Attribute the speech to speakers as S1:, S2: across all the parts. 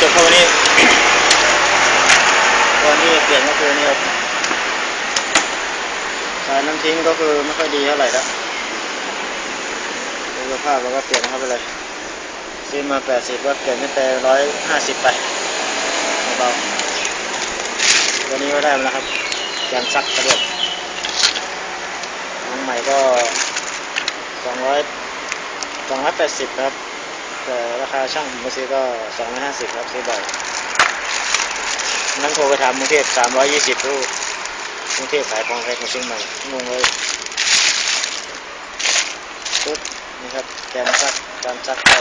S1: จบเข้านนี้ตัวนี้เปลี่ยนก็คือนี่ครับสายน้ำทิ้งก็คือไม่ค่อยดีเท่าไหร่แล้วดูสภาพแล้วก็เปลี่ยนเข้าไปเลยซื้อมา 80 ก็เปลี่ยนเป็นแต่150 ไปเบาๆตัวนี้ก็ได้แล้วครับแกนซักกระเดียบน้ำใหม่ก็ 200 280 ครับ แต่ราคาช่างผมไปซื้อก็250ครับซื้อบ่อยนั่นโทรไปถามกรุงเทพ320รูปกรุงเทพขายของแพงมาเชียงใหม่งงเลยปึ๊บนี่ครับแกนซักจานซักก็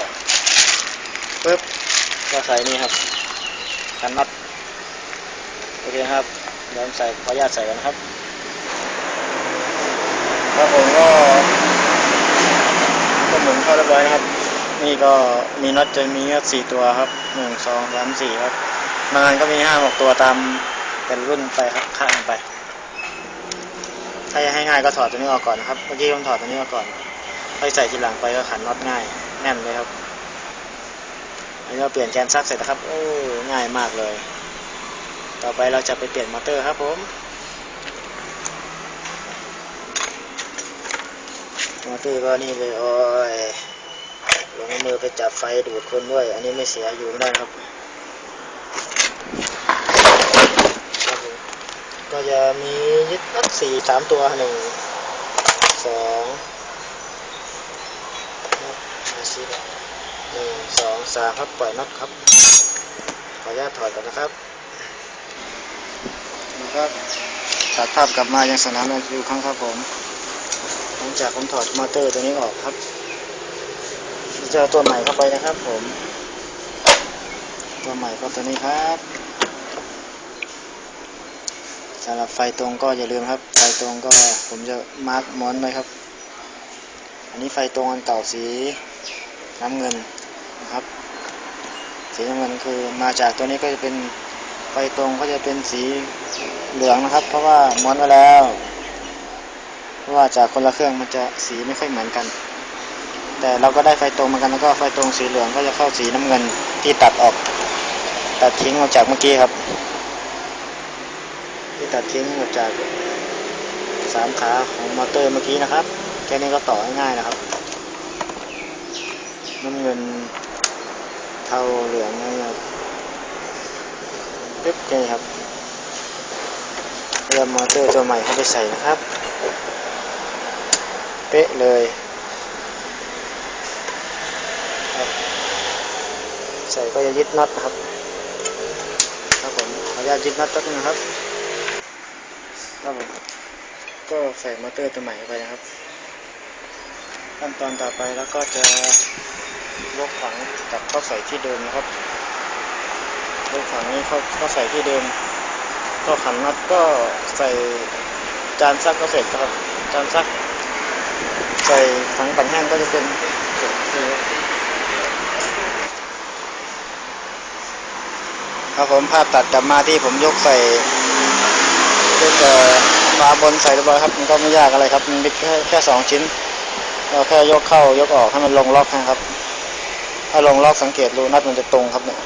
S1: ปึ๊บก็ใส่นี่ครับกันน็อตโอเคครับเดี๋ยวใส่ขออนุญาตใส่กันะครับครับผมก็ก็หมุนเข้าเรียบร้อยนะครับ นี่ก็มีน็อตจะมีน็อตสี่ตัวครับหนึ่งสองสามสี่ครับบางอันก็มีห้าหกตัวตามเป็นรุ่นไปครับข้างไป ถ้าจะให้ง่ายก็ถอดตัวนี้ออกก่อนนะครับ เมื่อกี้ผมถอดตัวนี้ออกก่อนค่อยใส่ทีหลังไปก็ขันน็อตง่ายแน่นเลยครับอันนี้เราเปลี่ยนแกนซักเสร็จนะครับ โอ้ง่ายมากเลย ต่อไปเราจะไปเปลี่ยนมอเตอร์ครับผมมอเตอร์ก็นี่เลยโอ้ย ลงมือไปจับไฟดูดคนด้วย อันนี้ไม่เสียอยู่ไม่ได้ครับครับผมก็จะมียึดน็อตสี่สามตัวหนึ่งสองน็อตมาชิหนึ่งสองสามครับปล่อยน็อตครับ ขออนุญาตถอดก่อนนะครับนะครับตัดภาพกลับมายังสนามแมนฟิวครั้งครับผม หลังจากผมถอดมอเตอร์ตัวนี้ออกครับ จอตัวใหม่เข้าไปนะครับผม ตัวใหม่ก็ตัวนี้ครับสำหรับไฟตรงก็อย่าลืมครับ ไฟตรงก็ผมจะมาร์กมอนไว้ครับ อันนี้ไฟตรงอันเก่าสีน้ำเงินนะครับ สีน้ำเงินคือมาจากตัวนี้ก็จะเป็นไฟตรงก็จะเป็นสีเหลืองนะครับ เพราะว่ามอนไว้แล้ว เพราะว่าจากคนละเครื่องมันจะสีไม่ค่อยเหมือนกัน แต่เราก็ได้ไฟตรงเหมือนกันแล้วก็ไฟตรงสีเหลืองก็จะเข้าสีน้ำเงินที่ตัดออก ตัดทิ้งออกจากเมื่อกี้ครับ ที่ตัดทิ้งออกจากสามขาของมอเตอร์เมื่อกี้นะครับแค่นี้ก็ต่อง่ายๆนะครับ น้ำเงินเทาเหลืองนะครับปึ๊บแค่นี้ครับเริ่มมอเตอร์ตัวใหม่เข้าไปใส่นะครับ เป๊ะเลย ใส่ก็จะยึดน็อตนะครับครับผมขออนุญาตยึดน็อตแป๊บนึงครับครับผมก็ใส่มอเตอร์ตัวใหม่ไปนะครับ ขั้นตอนต่อไปแล้วก็จะยกฝังกับเข้าใส่ที่เดิมนะครับยกฝังนี้เข้าเข้าใส่ที่เดิม ก็ขันน็อตก็ใส่จานซักก็เสร็จครับ จานซัก ใส่ถังปั่นแห้งก็จะเป็นนี่ครับ ครับผมภาพตัดกลับมาที่ผมยกใส่ยกเอ่อฝาบนใส่เรียบร้อยครับมันก็ไม่ยากอะไรครับมันมีแค่แค่สองชิ้นเราแค่ยกเข้ายกออกให้มันลงล็อกนะครับ ถ้าลงล็อกสังเกตรูนัดมันจะตรงครับเนี่ย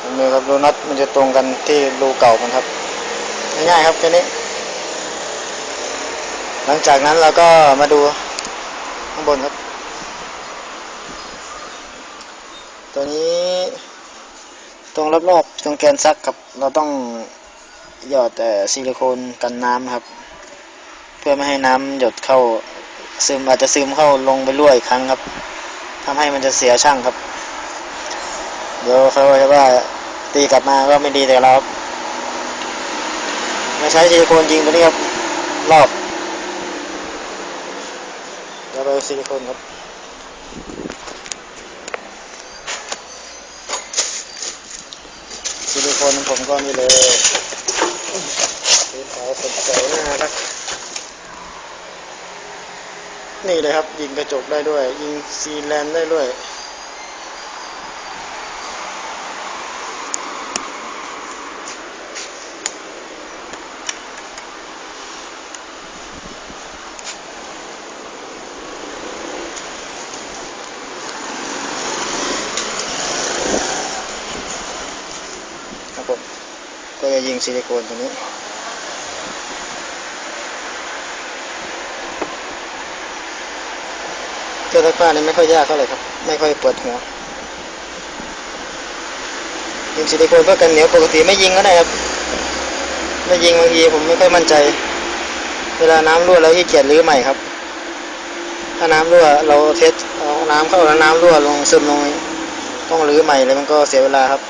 S1: เห็นไหมครับรูนัดมันจะตรงกันที่รูเก่ามันครับง่ายๆครับแค่นี้ หลังจากนั้นเราก็มาดูข้างบนครับ ตัวนี้ ตรงรอบๆตรงแกนซักครับเราต้องหยอดแต่ซิลิโคนกันน้ำครับ เพื่อไม่ให้น้ำหยดเข้าซึมอาจจะซึมเข้าลงไปรั่วอีกครั้งครับทำให้มันจะเสียช่างครับ เดี๋ยวเขาจะว่าตีกลับมาก็ไม่ดีแต่เราครับไม่ใช้ซิลิโคนจริงตัวนี้ครับรอบเดี๋ยวไปซิลิโคนครับ ซิลิโคนของ ผมก็นี่เลยสีขาวสดใสน่ารัก นี่เลยครับ ยิงกระจกได้ด้วย ยิงซีแลนได้ด้วย ยิงซิลิโคนตัวนี้เครื่องซักผ้านี่ไม่ค่อยยากเท่าไหร่ครับ ไม่ค่อยปวดหัว ยิงซิลิโคนเพื่อกันเหนียวปกติไม่ยิงก็ได้ครับ ไม่ยิงบางทีผมไม่ค่อยมั่นใจ เวลาน้ำรั่วแล้วขี้เกียจรื้อใหม่ครับ ถ้าน้ำรั่วเราเทสเอาน้ำเข้าแล้วน้ำรั่วลงซึมลงต้องรื้อใหม่เลยมันก็เสียเวลาครับ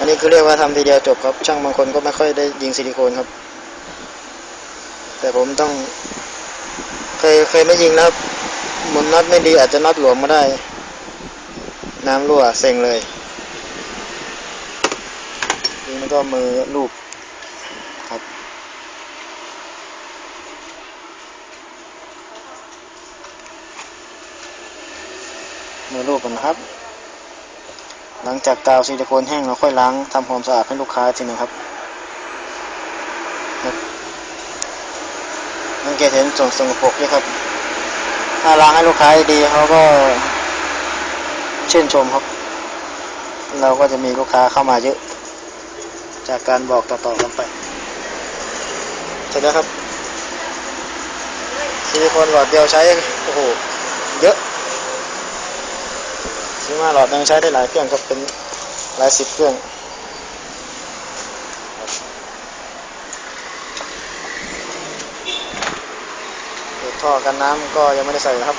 S1: อันนี้คือเรียกว่าทำทีเดียวจบครับ ช่างบางคนก็ไม่ค่อยได้ยิงซิลิโคนครับ แต่ผมต้องเคยเคยไม่ยิงนะครับหมุนน็อตไม่ดีอาจจะน็อตหลวมมาได้ น้ำรั่วเซ็งเลยนี่มันก็มือลูบครับมือลูบกันนะครับ หลังจากกาวซิลิโคนแห้งเราค่อยล้างทำความสะอาดให้ลูกค้าทีนึงครับครับสังเกตเห็นส่วนสกปรกด้วยครับ ถ้าล้างให้ลูกค้าดีเขาก็ชื่นชมครับ เราก็จะมีลูกค้าเข้ามาเยอะ จากการบอกต่อๆกันไปเสร็จแล้วครับซิลิโคนหลอดเดียวใช้โอ้โหเยอะ ซื้อมาหลอดหนึงใช้ได้หลายเครื่องครับเป็นหลายสิบเครื่องเปิดท่อกันน้ำก็ยังไม่ได้ใส่นะครับ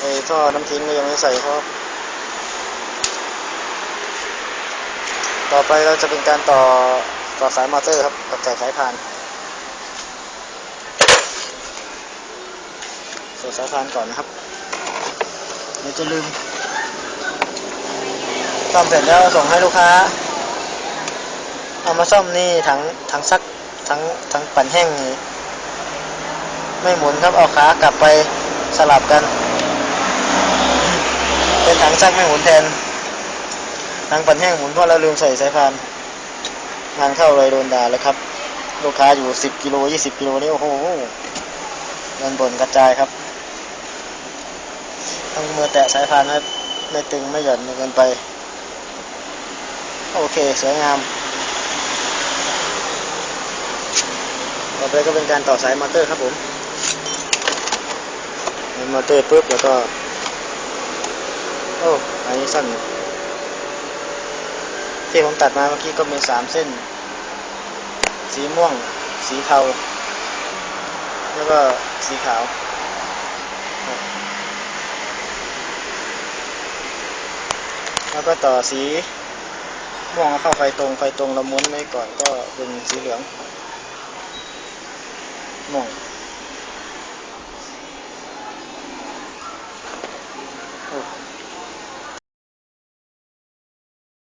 S1: ไอท่อน้ำทิ้งก็ยังไม่ได้ใส่เพราะต่อไปเราจะเป็นการต่อต่อสายมอเตอร์ครับกับแต่สายพานใส่สายพานก่อนนะครับเดี๋ยวจะลืม ซ่อมเสร็จแล้วส่งให้ลูกค้า เอามาซ่อมนี่ถังถังซักถังถังปั่นแห้งนี่ไม่หมุนครับเอาขากลับไปสลับกัน เป็นถังซักไม่หมุนแทนถังปั่นแห้งหมุนเพราะเราลืมใส่สายพานงานเข้าเลยโดนด่าเลยครับ ลูกค้าอยู่สิบกิโลยี่สิบกิโลนี่โอ้โหเงินบนกระจายครับต้องมือแตะสายพานไม่ไม่ตึงไม่หย่อนเกินไป โอเค สวยงาม ต่อไปก็เป็นการต่อสายมอเตอร์ครับผมมอเตอร์ปุ๊บแล้วก็ โอ้ อันนี้สั้นที่ผมตัดมาเมื่อกี้ก็มีสามเส้น สีม่วง สีเทา แล้วก็สีขาวแล้วก็ต่อสี ม่วงเข้าไฟตรงไฟตรงเราม้วนไว้ก่อนก็เป็นสีเหลืองม่วง